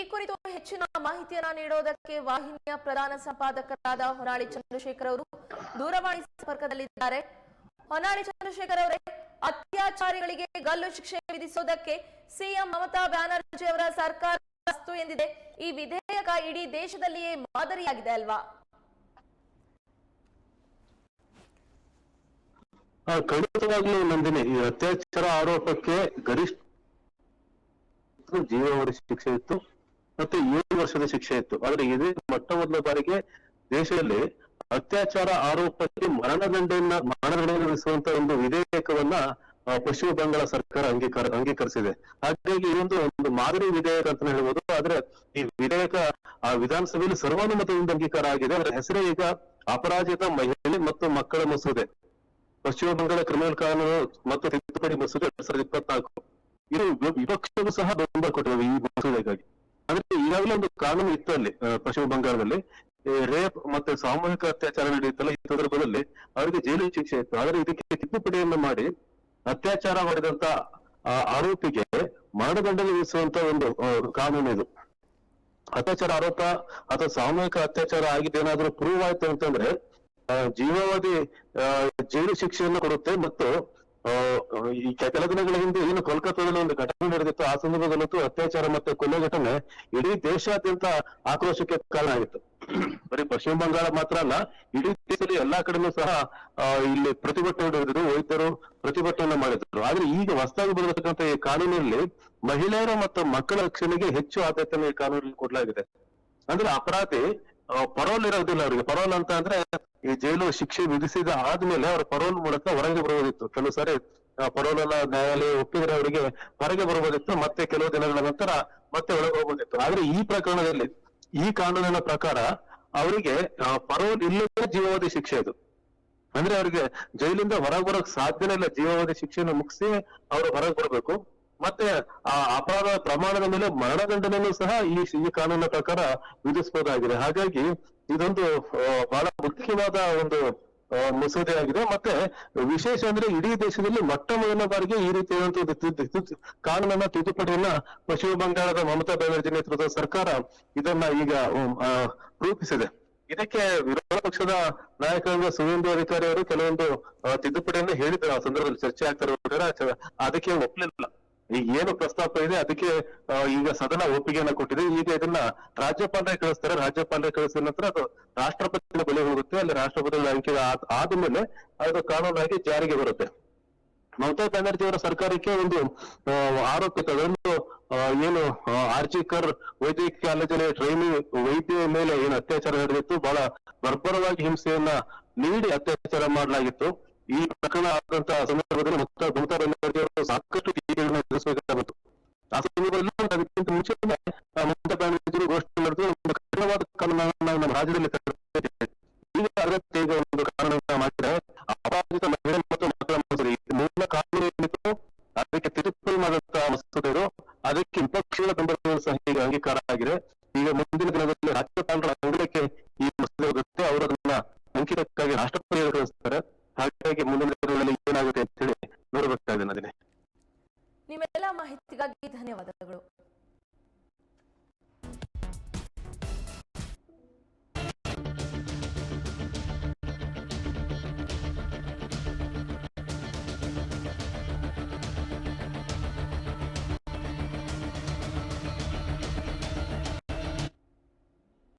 ಈ ಕುರಿತು ಹೆಚ್ಚಿನ ಮಾಹಿತಿಯನ್ನ ನೀಡೋದಕ್ಕೆ ವಾಹಿನಿಯ ಪ್ರಧಾನ ಸಂಪಾದಕರಾದ ಹೊನ್ನಾಳಿ ಚಂದ್ರಶೇಖರ್ ಅವರು ದೂರವಾಣಿ ಸಂಪರ್ಕದಲ್ಲಿದ್ದಾರೆ. ಹೊನ್ನಾಳಿ ಚಂದ್ರಶೇಖರ್ ಅವರೇ, ಅತ್ಯಾಚಾರಿಗಳಿಗೆ ಗಲ್ಲು ಶಿಕ್ಷೆ ವಿಧಿಸೋದಕ್ಕೆ ಸಿಎಂ ಮಮತಾ ಬ್ಯಾನರ್ಜಿ ಅವರ ಸರ್ಕಾರ ವಸ್ತು ಎಂದಿದೆ. ಈ ವಿಧೇಯಕ ಇಡೀ ದೇಶದಲ್ಲಿಯೇ ಮಾದರಿಯಾಗಿದೆ ಅಲ್ವಾ? ಖಂಡಿತವಾಗ್ಲೂ ನಂದಿನಿ, ಈ ಅತ್ಯಾಚಾರ ಆರೋಪಕ್ಕೆ ಗರಿಷ್ಠ ಜೀವಾವಧಿ ಶಿಕ್ಷೆ ಇತ್ತು. ಮತ್ತೆ ಏಳು ವರ್ಷದ ಶಿಕ್ಷೆ ಇತ್ತು. ಆದ್ರೆ ಇದೇ ಮೊಟ್ಟ ಮೊದಲ ಬಾರಿಗೆ ದೇಶದಲ್ಲಿ ಅತ್ಯಾಚಾರ ಆರೋಪಕ್ಕೆ ಮರಣದಂಡೆಯನ್ನ ಮರಣದಂಡನೆ ವಿಧಿಸುವಂತ ಒಂದು ವಿಧೇಯಕವನ್ನ ಪಶ್ಚಿಮ ಬಂಗಾಳ ಸರ್ಕಾರ ಅಂಗೀಕಾರ ಅಂಗೀಕರಿಸಿದೆ. ಹಾಗಾಗಿ ಇದೊಂದು ಒಂದು ಮಾದರಿ ವಿಧೇಯಕ ಅಂತ ಹೇಳ್ಬೋದು. ಆದ್ರೆ ಈ ವಿಧೇಯಕ ಆ ವಿಧಾನಸಭೆಯಲ್ಲಿ ಸರ್ವಾನುಮತದಿಂದ ಅಂಗೀಕಾರ ಆಗಿದೆ. ಅದರ ಹೆಸರೇ ಈಗ ಅಪರಾಜಿತ ಮಹಿಳೆ ಮತ್ತು ಮಕ್ಕಳ ಮಸೂದೆ. ಪಶ್ಚಿಮ ಬಂಗಾಳ ಕ್ರಿಮಿನಲ್ ಕಾನೂನು ಮತ್ತು ತಿದ್ದುಪಡಿ ಮಸೂದೆ ಎರಡ್ ಸಾವಿರದ ಇಪ್ಪತ್ನಾಲ್ಕು. ಇದು ವಿಪಕ್ಷವೂ ಸಹ ಬೆಂಬಲ ಕೊಟ್ಟಿದೆ ಈ ಮಸೂದೆಗಾಗಿ. ಅಂದ್ರೆ ಈಗಾಗಲೇ ಒಂದು ಕಾನೂನು ಇತ್ತು ಅಲ್ಲಿ ಪಶ್ಚಿಮ ಬಂಗಾಳದಲ್ಲಿ. ರೇಪ್ ಮತ್ತೆ ಸಾಮೂಹಿಕ ಅತ್ಯಾಚಾರ ನಡೆಯುತ್ತಲ್ಲ ಈ ಸಂದರ್ಭದಲ್ಲಿ ಅವರಿಗೆ ಜೈಲು ಶಿಕ್ಷೆ ಇತ್ತು. ಆದರೆ ಇದಕ್ಕೆ ತಿದ್ದುಪಡಿಯನ್ನು ಮಾಡಿ ಅತ್ಯಾಚಾರ ಮಾಡಿದಂತ ಆರೋಪಿಗೆ ಮರಣದಂಡ ವಿಧಿಸುವಂತ ಒಂದು ಕಾನೂನು ಇದು. ಅತ್ಯಾಚಾರ ಆರೋಪ ಅಥವಾ ಸಾಮೂಹಿಕ ಅತ್ಯಾಚಾರ ಆಗಿದೆ ಏನಾದ್ರೂ ಪ್ರೂವ್ ಆಯ್ತು ಅಂತಂದ್ರೆ ಜೀವಾವಧಿ ಜೈಲು ಶಿಕ್ಷೆಯನ್ನು ಕೊಡುತ್ತೆ ಮತ್ತು ಈ ಕೆಲ ದಿನಗಳ ಹಿಂದೆ ಏನು ಕೋಲ್ಕತ್ತಾದಲ್ಲಿ ಒಂದು ಘಟನೆ ನಡೆದಿತ್ತು, ಆ ಸಂದರ್ಭದಲ್ಲಂತೂ ಅತ್ಯಾಚಾರ ಮತ್ತೆ ಕೊಲೆ ಘಟನೆ ಇಡೀ ದೇಶಾದ್ಯಂತ ಆಕ್ರೋಶಕ್ಕೆ ಕಾರಣ ಆಗಿತ್ತು. ಬರೀ ಪಶ್ಚಿಮ ಬಂಗಾಳ ಮಾತ್ರ ಅಲ್ಲ, ಇಡೀ ದೇಶದಲ್ಲಿ ಎಲ್ಲಾ ಕಡೆನೂ ಸಹ ಇಲ್ಲಿ ಪ್ರತಿಭಟನೆ ನಡೆದಿದ್ರು ವೈದ್ಯರು ಪ್ರತಿಭಟನೆ ಮಾಡಿದ್ರು. ಆದ್ರೆ ಈಗ ಹೊಸದಾಗಿ ಬರತಕ್ಕಂತ ಈ ಕಾನೂನಿನಲ್ಲಿ ಮಹಿಳೆಯರ ಮತ್ತು ಮಕ್ಕಳ ರಕ್ಷಣೆಗೆ ಹೆಚ್ಚು ಆದ್ಯತೆಯನ್ನು ಈ ಕಾನೂನಲ್ಲಿ ಕೊಡಲಾಗಿದೆ. ಅಂದ್ರೆ ಅಪರಾಧಿ ಪರೋಲ್ ಇರೋದಿಲ್ಲ ಅವರಿಗೆ. ಪರೋಲ್ ಅಂತ ಅಂದ್ರೆ ಈ ಜೈಲು ಶಿಕ್ಷೆ ವಿಧಿಸಿದ ಆದ್ಮೇಲೆ ಅವ್ರ ಪರೋಲ್ ಮೂಲಕ ಹೊರಗೆ ಬರಬಹುದಿತ್ತು ಕೆಲವು ಸಾರಿ ಪರೋಲ್ ಎಲ್ಲ ನ್ಯಾಯಾಲಯ ಒಪ್ಪಿದ್ರೆ ಅವರಿಗೆ ಹೊರಗೆ ಬರುವುದಿತ್ತು, ಮತ್ತೆ ಕೆಲವು ದಿನಗಳ ನಂತರ ಮತ್ತೆ ಒಳಗೆ ಹೋಗುವುದಿತ್ತು. ಆದ್ರೆ ಈ ಪ್ರಕರಣದಲ್ಲಿ, ಈ ಕಾನೂನಿನ ಪ್ರಕಾರ ಅವರಿಗೆ ಪರೋಲ್ ಇಲ್ಲದೆ ಜೀವಾವಧಿ ಶಿಕ್ಷೆ ಅದು. ಅಂದ್ರೆ ಅವ್ರಿಗೆ ಜೈಲಿಂದ ಹೊರಗೆ ಬರೋಕ್ ಸಾಧ್ಯನೇ ಇಲ್ಲ. ಜೀವಾವಧಿ ಶಿಕ್ಷೆಯನ್ನು ಮುಗಿಸಿ ಅವರು ಹೊರಗೆ ಬರಬೇಕು. ಮತ್ತೆ ಆ ಅಪರಾಧ ಪ್ರಮಾಣದ ಮೇಲೆ ಮರಣದಂಡನೆಯನ್ನು ಸಹ ಈ ಈ ಕಾನೂನಿನ ಪ್ರಕಾರ ವಿಧಿಸಬಹುದಾಗಿದೆ. ಹಾಗಾಗಿ ಇದೊಂದು ಬಹಳ ಮುಖ್ಯವಾದ ಒಂದು ಮಸೂದೆ ಆಗಿದೆ. ಮತ್ತೆ ವಿಶೇಷ ಅಂದ್ರೆ ಇಡೀ ದೇಶದಲ್ಲಿ ಮೊಟ್ಟ ಮೊದಲ ಬಾರಿಗೆ ಈ ರೀತಿಯಾದಂತಹ ಕಾನೂನನ್ನ ತಿದ್ದುಪಡಿಯನ್ನ ಪಶ್ಚಿಮ ಬಂಗಾಳದ ಮಮತಾ ಬ್ಯಾನರ್ಜಿ ನೇತೃತ್ವದ ಸರ್ಕಾರ ಇದನ್ನ ಈಗ ರೂಪಿಸಿದೆ. ಇದಕ್ಕೆ ವಿರೋಧ ಪಕ್ಷದ ನಾಯಕರಾದ ಸುವೇಂದು ಅಧಿಕಾರಿ ಅವರು ಕೆಲವೊಂದು ತಿದ್ದುಪಡಿಯನ್ನು ಹೇಳಿದ್ರು. ಆ ಸಂದರ್ಭದಲ್ಲಿ ಚರ್ಚೆ ಆಗ್ತಾರೆ ಅದಕ್ಕೆ ಒಪ್ಲಿಲ್ಲ. ಈಗ ಏನು ಪ್ರಸ್ತಾಪ ಇದೆ ಅದಕ್ಕೆ ಈಗ ಸದನ ಒಪ್ಪಿಗೆಯನ್ನ ಕೊಟ್ಟಿದೆ. ಈಗ ಇದನ್ನ ರಾಜ್ಯಪಾಲರೇ ಕಳಿಸ್ತಾರೆ. ರಾಜ್ಯಪಾಲರೇ ಕಳಿಸಿದ ನಂತರ ಅದು ರಾಷ್ಟ್ರಪತಿಗಳ ಬಳಿ ಹೋಗುತ್ತೆ. ಅಲ್ಲಿ ರಾಷ್ಟ್ರಪತಿಗಳ ಅಂಕಿ ಆದ್- ಆದ್ಮೇಲೆ ಅದು ಕಾನೂನಾಗಿ ಜಾರಿಗೆ ಬರುತ್ತೆ. ಮಮತಾ ಬ್ಯಾನರ್ಜಿ ಅವರ ಸರ್ಕಾರಕ್ಕೆ ಒಂದು ಆರೋಪ ಆ, ಏನು ಆರ್ಜಿಕರ್ ವೈದ್ಯಕೀಯ ಕಾಲೇಜಲ್ಲಿ ಟ್ರೈನಿಂಗ್ ವೈದ್ಯ ಮೇಲೆ ಏನು ಅತ್ಯಾಚಾರ ನಡೆದಿತ್ತು ಬಹಳ ಬರ್ಬರವಾಗಿ ಹಿಂಸೆಯನ್ನ ನೀಡಿ ಅತ್ಯಾಚಾರ ಮಾಡಲಾಗಿತ್ತು. ಈ ಪ್ರಕರಣ ಆದಂತಹ ಸಂದರ್ಭದಲ್ಲಿ ಮುಕ್ತ ಮಮತಾ ಬ್ಯಾನರ್ಜಿ ಅವರು ಸಾಕಷ್ಟು ಟೀಕೆಗಳನ್ನು ಎದುರಿಸಬೇಕಾಗಿತ್ತು ಆ ಸಂದರ್ಭದಲ್ಲಿ ಅದಕ್ಕಿಂತ ಮುಂಚೆ ಮಮತಾ ಬ್ಯಾನರ್ಜಿ ಘೋಷಣೆ ಮಾಡಿದ್ರು, ಒಂದು ಕಠಿಣವಾದ ಕಾನೂನನ್ನ ನಮ್ಮ ರಾಜ್ಯದಲ್ಲಿ. ಈಗ ಅಗತ್ಯ ಈಗ ಒಂದು ಕಾನೂನನ್ನ ಮಾಡಿದ್ರೆ ಅಪರಾಜಿತ ಮಹಿಳೆ ಮತ್ತು ಮಕ್ಕಳ ಮಸೂದೆ ಮೂಲ ಕಾನೂನು ಏನಿತ್ತು, ಅದಕ್ಕೆ ತಿರುಪಲ್ ಮಾಡಿದಂತಹ ಮಸೂದೆ ಅದಕ್ಕೆ ವಿಪಕ್ಷಗಳ ಬೆಂಬಲ ಸಹ ಈಗ ಅಂಗೀಕಾರ ಆಗಿದೆ ದೂರ ಬರ್ತಾ ನಿಮ್ಮೆಲ್ಲ ಮಾಹಿತಿಗಾಗಿ ಧನ್ಯವಾದ